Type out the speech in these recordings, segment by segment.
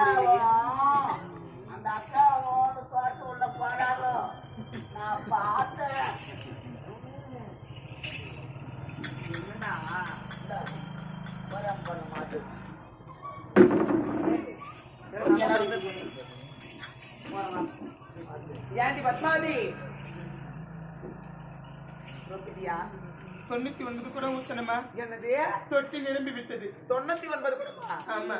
அக்காவும் அந்த அக்காவும் தோட்டத்து உள்ள போனாலோ நான் பார்த்தேன். என்னடா? இந்த பண்ண மாட்டேன். ஏன்டி பத்மாவதி? தொண்ணூத்தி ஒன்பது கூட ஊத்தணுமா? என்னது? தொட்டி நிரம்பி விட்டது. தொண்ணூத்தி ஒன்பது கொடுப்பா ஆமா.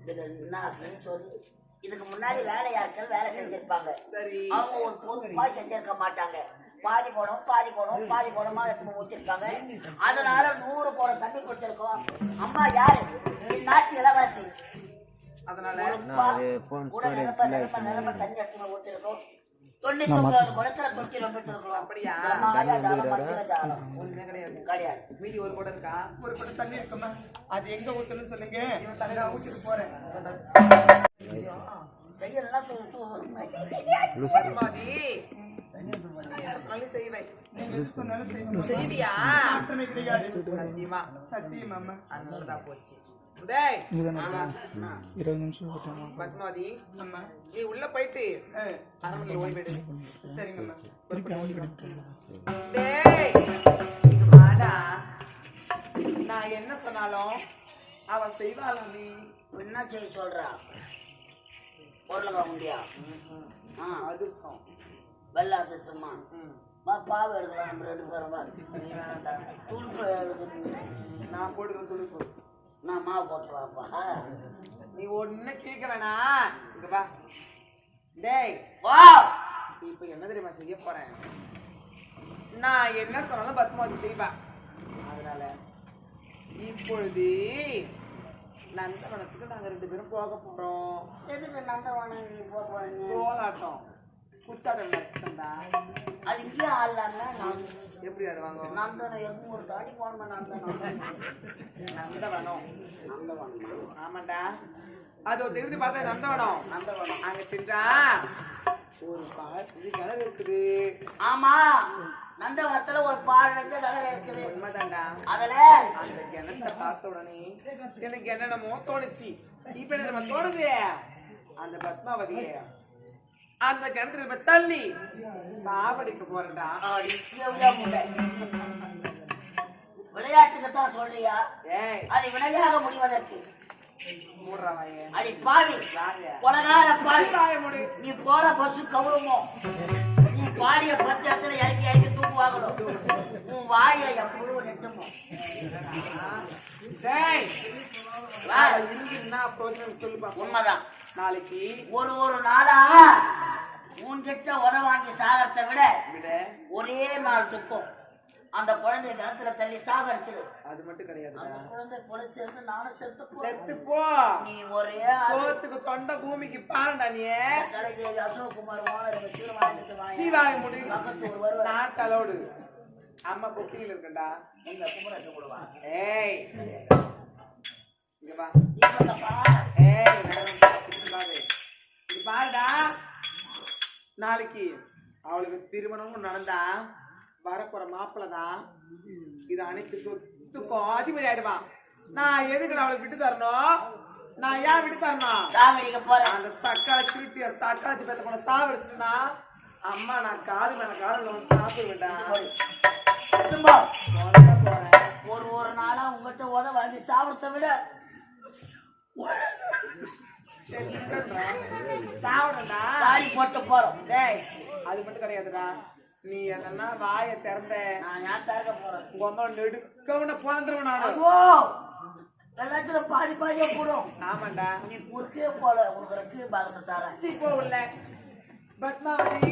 இதுல என்ன அப்படின்னு சொல்லி இதுக்கு முன்னாடி வேலையாட்கள் வேலை செஞ்சிருப்பாங்க. சரி. அவங்க ஒரு பொறுப்பா செஞ்சிருக்க மாட்டாங்க. பாதி குடம் பாதி குடம் பாதி குடமா எடுத்து ஊத்திருக்காங்க அதனால நூறு குடம் தண்ணி குடிச்சிருக்கோம். அம்மா யாரு? இந்நாட்டு இளவரசி அதனால? தண்ணி எடுத்து ஊத்திருக்கோம். மீதி ஒரு கூட இருக்கா? ஒரு குடம் தண்ணி இருக்குமா? அது எங்க ஊத்தணும்னு சொல்லுங்க. நான் ஊத்திட்டு போறேன். செய்வியா சத்தியமா சத்தியம். அம்மா நல்லதா போச்சு. இருபது நிமிஷம் பத்மாவதி அம்மா. நீ உள்ள போயிட்டு சரிங்கம்மா திருப்பி வாடா. நான் என்ன சொன்னாலும் அவ செய்வாளா நீ? என்ன செய்ய சொல்றா? பொருளுங்க முடியா? ஆ அதிர்ஷ்டம் வெள்ள அதிர்ஷ்டமா. வா பாவை எடுக்கலாம் நம்ம ரெண்டு பேரும் வா. துடுப்பு எடுக்கணும் நான் போடுற துடுப்பு. நான் மாவு போட்டு வாப்பா நீ ஒண்ணு கேட்க வேணாம் இங்க வா. டேய் வா. இப்ப என்ன தெரியுமா செய்ய போறேன் நான் என்ன சொன்னாலும் பத்மாவதி செய்வா. அதனால இப்பொழுது நந்தவனத்துக்கு நாங்க ரெண்டு பேரும் போக போறோம். எதுக்கு நந்தவனம் போக போறீங்க? கோலாட்டம் குச்சாட்டம் நடத்தண்டா அது இங்கேயும் ஆடலாமே நான் எப்படி ஆடுவாங்க நந்தனம் எட்நூறு தாண்டி போனோமே நந்தனம் நந்தவனம் நந்தவனம் ஆமாண்டா. அது ஒரு தெரிஞ்சு பார்த்தா நந்தவனம் நந்தவனம் அங்க சென்றா. ஒரு பாட்டு கிணறு இருக்குது. ஆமா நந்தவனத்துல ஒரு கடல் இருக்குது. உண்மைதான்டா. அதுல அந்த கிணத்தை பார்த்த உடனே எனக்கு என்னென்னமோ தோணுச்சு. இப்ப என்ன தோணுது? அந்த பத்மாவதிய. அந்த கிணத்துல இப்ப தள்ளி சாவடிக்க போறேன்டா. அடி, எவ்வளவு முட்டை. விளையாட்டுக்கு தான் சொல்றியா அது வினையாக முடிவதற்கு. அடி பாவி. வாங்க. உலகார பாவி. நீ போற பஸ் கவுருமோ? நீ பாடிய பத்து இடத்துல இறக்கி இறக்கி தூக்குவாங்களோ? உன் வாயில எப்பொழுது நிட்டுமோ உண்மைதான். நாளைக்கு ஒரு ஒரு நாளா உன்கிட்ட உத வாங்கி சாகறத விட விட? ஒரே நாள் துக்கம். அந்த குழந்தைய கிணத்துல தள்ளி சாகடிச்சிரு. அது மட்டும் கிடையாதுடா. அந்த குழந்தை பொழைச்சிருந்து நானும் செத்து போறேன் செத்து போ. நீ ஒரே. சோத்துக்கு தொண்டை பூமிக்கு பாருடா நீ. ஓனர் வச்சு வாங்கிட்டு வாங்க. சீவாங்க முடியும் பக்கத்து ஒரு வருவார். நான் தலோடு. அம்மா பொட்டியில் இருக்கண்டா. எங்க குமரசு கொடுவா ஏய். இங்க வா. பாருடா. நாளைக்கு அவளுக்கு திருமணமும் நடந்தா வரப்போற மாப்பிள்ளை தான் இது அனைத்து சொத்துக்கும் அதிபதி ஆயிடுவான் நான் எதுக்கு அவளுக்கு விட்டு தரணும்? நான் ஏன் விட்டு தரணும்? சாவடிக்க போறேன் அந்த சக்கால திருட்டிய சக்காலத்தி பேத்த கொண்டு சாவடிச்சுட்டுனா? அம்மா நான் காது மேல காது வந்து சொல்ல போறேன் ஒரு ஒரு நாளா உங்ககிட்ட உத வாங்கி சாப்பிடத்த விட சாப்பிடுறா வாரி போட்டு போறோம். டேய் அது மட்டும் கிடையாதுடா. நீ என்னன்னா வாயை திறந்த நான் ஏன் திறக்க போறேன்? உங்க அம்மா நெடுக்கவன பிறந்துருவேன் நானு. ஐயோ! எல்லாத்துல பாதி பாதியா போடும். ஆமாண்டா. நீ குறுக்கே போல உனக்கு ரெக்கு பாகத்தை தரேன். சீ போ உள்ள. பத்மாவதி.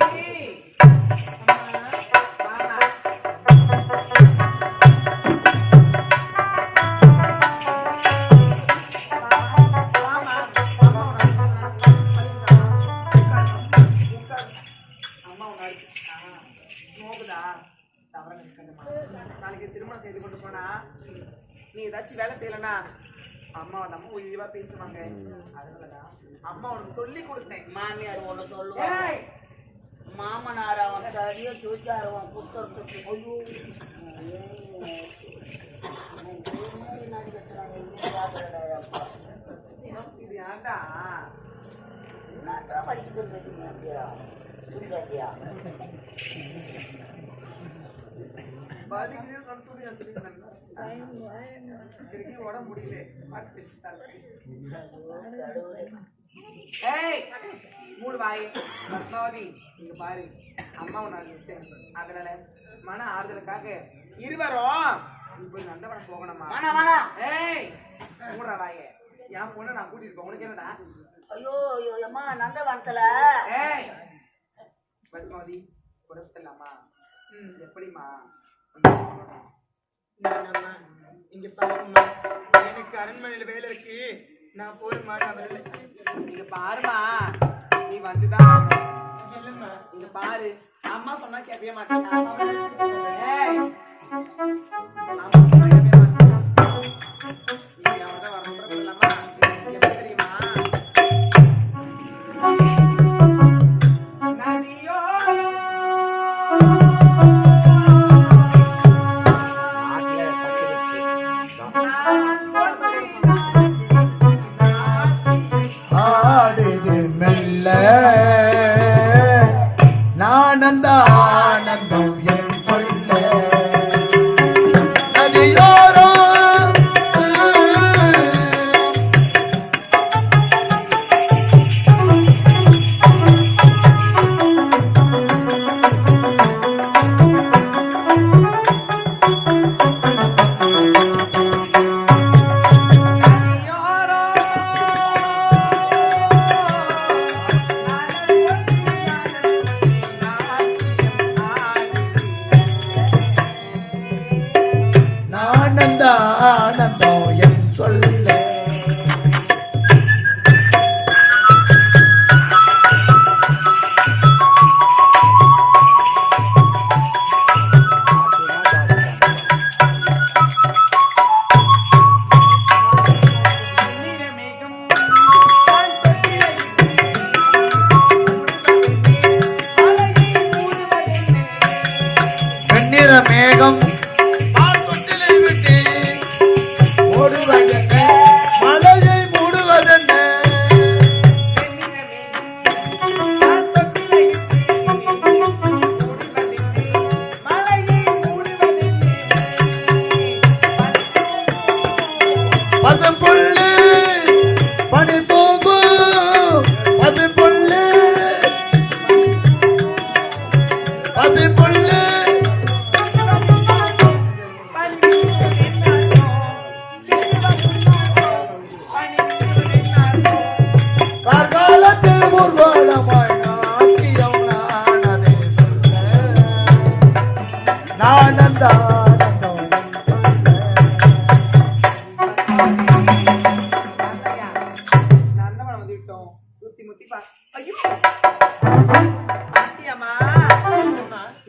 பேசுவாங்க. அதனாலதான் அம்மா உனக்கு சொல்லி கொடுத்தேன். மாமியார் ஒண்ணு சொல்லுவாங்க ஏய்! மாமனார் அவன் தடியை தூக்கார் அவன் குத்துறதுக்கு ஐயோ இது ஏன்டா? என்னத்தான் படிக்குதுன்னு கேட்டீங்க அப்படியா? புரியுதாண்டியா பாதிக்கிறேன் உடம்பு முடியல ஏய் மூடு வாய். பத்மாவதி இங்க பாரு. அம்மா நான் விட்டேன் அதனால மன ஆறுதலுக்காக இருவரும் இப்போ நந்தவனம் போகணுமா? ஏய் மூடுறா வாயே. என் பொண்ணை நான் கூட்டிட்டு போக உனக்கு என்னடா? ஐயோ ஐயோ அம்மா நந்தவனத்துல ஏய் பத்மாவதி குறைச்சிடலாமா ம் இங்க பாரும்மா. எனக்கு அரண்மனையில வேலை இருக்கு. நான் போய் மாட வரல இங்க பாருமா நீ வந்துதான். இல்லம்மா. இங்க பாரு. அம்மா சொன்னா கேட்கவே மாட்டேன் நானந்த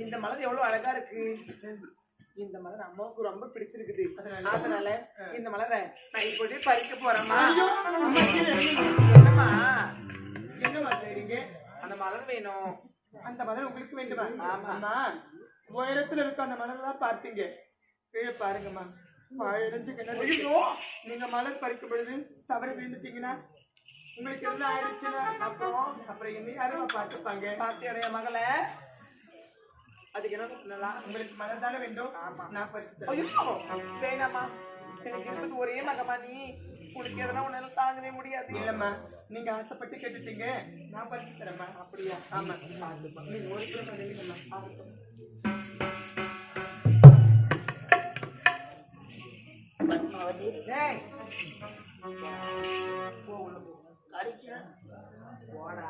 இந்த மலர் எவ்வளவு அழகா இருக்கு இந்த மலர் அம்மாவுக்கு ரொம்ப பிடிச்சிருக்குது அதனால இந்த மலரை நான் இப்போதே பறிக்க போறேம்மா என்னம்மா என்னம்மா அந்த மலர் வேணும். அந்த மலர் உங்களுக்கு வேண்டுமா? ஆமா. உயரத்துல இருக்க அந்த மலர்லாம் பார்ப்பீங்க. கீழே பாருங்கம்மா. பாழடைஞ்ச கிணறு. நீங்க மலர் பறிக்கும் பொழுது தவறு விழுந்துட்டீங்கன்னா உங்களுக்கு என்ன ஆயிடுச்சுன்னா? அப்புறம் அப்புறம் என்ன யாரும் பார்த்துப்பாங்க. பாத்தியோடைய மகள. அதுக்கு என்ன பண்ணலாம் உங்களுக்கு மலர் தானே வேண்டும்? நான் பறிச்சு வேணாம்மா. எனக்கு ஒரே மகமா நீ. உனக்கு எதனா உன்னால தாங்கவே முடியாது. இல்லம்மா நீங்க ஆசைப்பட்டு கேட்டுட்டீங்க. நான் பறிச்சு தரேம்மா. அப்படியா? ஆமா. நீங்க ஒரு கிலோ தருவீங்கம்மா. ஆகட்டும். போடா.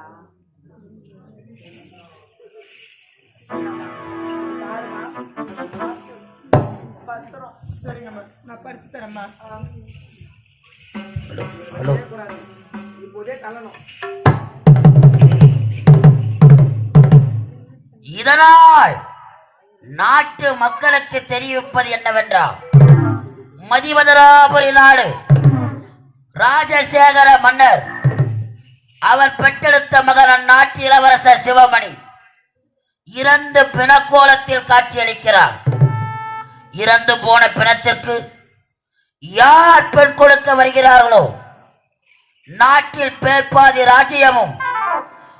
பத்திரம். சரிங்கம்மா. நான் பறிச்சு தரேம்மா. ஹலோ. இதனால் நாட்டு மக்களுக்கு தெரிவிப்பது என்னவென்றால் மதிவதராபுரி நாடு ராஜசேகர மன்னர் அவர் பெற்றெடுத்த மகன் அந்நாட்டு இளவரசர் சிவமணி இறந்து பிணக்கோலத்தில் காட்சியளிக்கிறார். இறந்து போன பிணத்திற்கு யார் பெண் கொடுக்க வருகிறார்களோ? நாட்டில் பேர்பாதி ராஜ்யமும்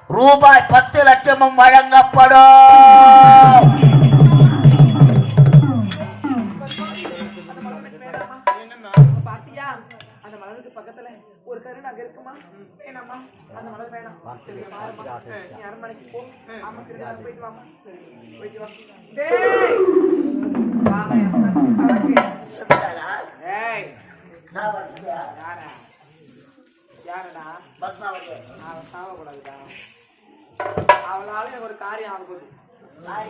ரூபாய் பத்து லட்சமும் வழங்கப்படும். பக்கத்துல ஒரு கருணை அங்க இருக்குமா வேணாமா அந்த மலர் வேணாம் நீ அரண்மனைக்கு போ அம்மா திரும்ப போயிட்டு வாமா போயிட்டு வா ஏய் யாரா? யாரடா? அவன் சாவக்கூடாதுடா. அவளால எனக்கு ஒரு காரியம் ஆகுது வாய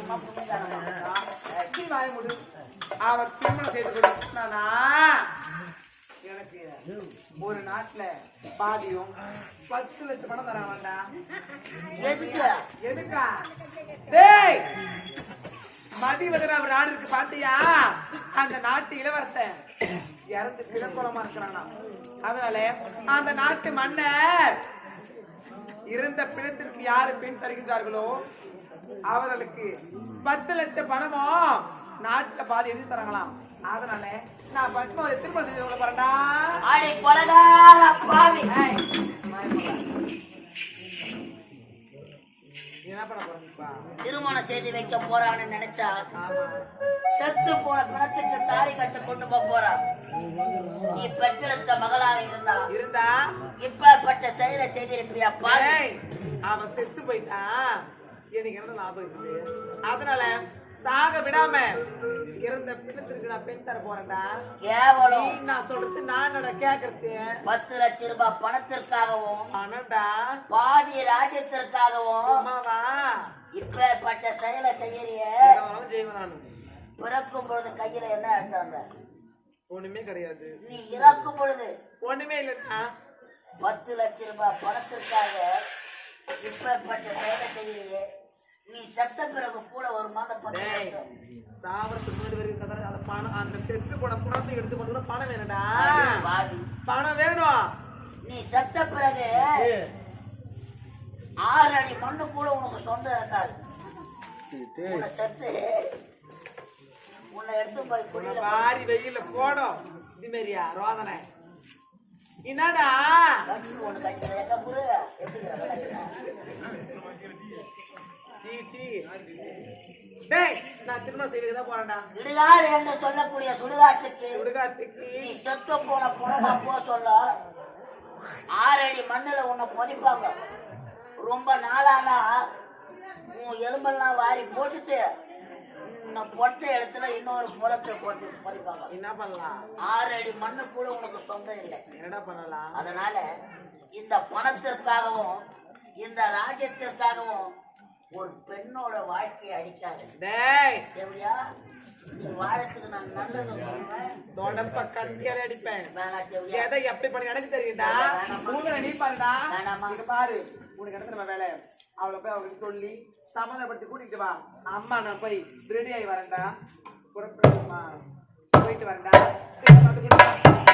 மூடு. அவ திருமணம் செய்து கொடுத்தானா எனக்கு ஒரு நாட்டுல பாதியும் பத்து லட்சம் பணம் தர வேண்டாம் எதுக்கு? எதுக்கா? டேய்! மதிவதன் அவர் நாடு இருக்கு பாத்தியா? அந்த நாட்டு இளவரசன். இறந்து பிணக்குளமா இருக்கிறானா? அதனால அந்த நாட்டு மன்னர் இருந்த பிணத்திற்கு யாரு பெண் தருகின்றார்களோ அவர்களுக்கு பத்து லட்சம் பணமும் நாட்டுல பாதி எழுதி தராங்களாம். அதனால நான் பத்மாவதி திருமணம் செய்து கொள்ள போறேன்டா அடி பாவி. நீ என்ன பண்ண போறீங்கப்பா திருமணம் செய்து வைக்க போறான்னு நினைச்சா செத்து போன பிணத்துக்கு தாலி கட்ட கொண்டு போக போறா நீ பெற்றெடுத்த மகளாக இருந்தா இருந்தா? இப்பேற்பட்ட செயலை செய்திருப்பியா பாரு. அவன் செத்து போயிட்டான். எனக்கு என்ன லாபம் இருக்குது? அதனால சாக விடாம இறந்த பிணத்திற்கு நான் பெண் தர போறேன்டா. நீ கேவலம் நான் சொல்றது நான் நட கேக்குறது? பத்து லட்சம் ரூபாய் பணத்திற்காகவும் ஆனாடா பாதி ராஜ்யத்திற்காகவும் சும்மாவா? இப்பேற்பட்ட செயலை செய்யறிய. நானு. பிறக்கும் பொழுது கையில என்ன எடுத்தாங்க? ஒண்ணுமே கிடையாது. நீ இறக்கும் பொழுது ஒண்ணுமே இல்லைன்னா பத்து லட்சம் ரூபாய் பணத்திற்காக இப்பேற்பட்ட செயலை செய்யறிய நீ செத்த பிறகு கூட ஒரு மாதம் பத்து லட்சம். சாவறதுக்கு முன்னாடி வரைக்கும் தவிர அந்த பணம் அந்த செத்து போன பணத்தை எடுத்து கொண்டு பணம் வேணும்டா. பணம் வேணும்? நீ செத்த பிறகு ஆறு அடி மண்ணு கூட உனக்கு சொந்தம் இருக்காது. செத்து வாரி வெயில்ல போடும். இது மாதிரியா ரோதனை? என்னடா? நான் திருமணம் தான் போறேன்டா. இடுகாடு என்று சொல்லக்கூடிய சுடுகாட்டுக்கு சுடுகாட்டுக்கு. நீ செத்து போன புறமா போ சொல்ல. ஆறு அடி மண்ணுல உன்னை புதைப்பாங்க ரொம்ப நாளானா உன் எலும்பெல்லாம் வாரி போட்டுட்டு உன்னை புதைச்ச இடத்துல இன்னொரு புலத்தை போட்டு புதைப்பாங்க என்ன பண்ணலாம்? ஆறு அடி மண்ணு கூட உனக்கு சொந்தம் இல்லை. என்னடா பண்ணலாம்? அதனால இந்த பணத்திற்காகவும் இந்த ராஜ்யத்திற்காகவும் ஒரு பெண்ணோட வாழ்க்கையை அழிக்காது தேவையா நீ வாழத்துக்கு நான் நல்லது சொல்லுவேன் தொடப்ப கட்டியால அடிப்பேன். எதை எப்படி பண்ணி எனக்கு தெரியும்டா நீ பாருடா. பாரு. உனக்கு இடத்துல வேலை அவளை போய் அவளுக்கு சொல்லி சமாதானப்படுத்தி கூட்டிட்டு வா. அம்மா நான் போய் ரெடி ஆகி வரேன்டா. புறப்படுமா போயிட்டு வரேன்டா. சரி, பார்த்து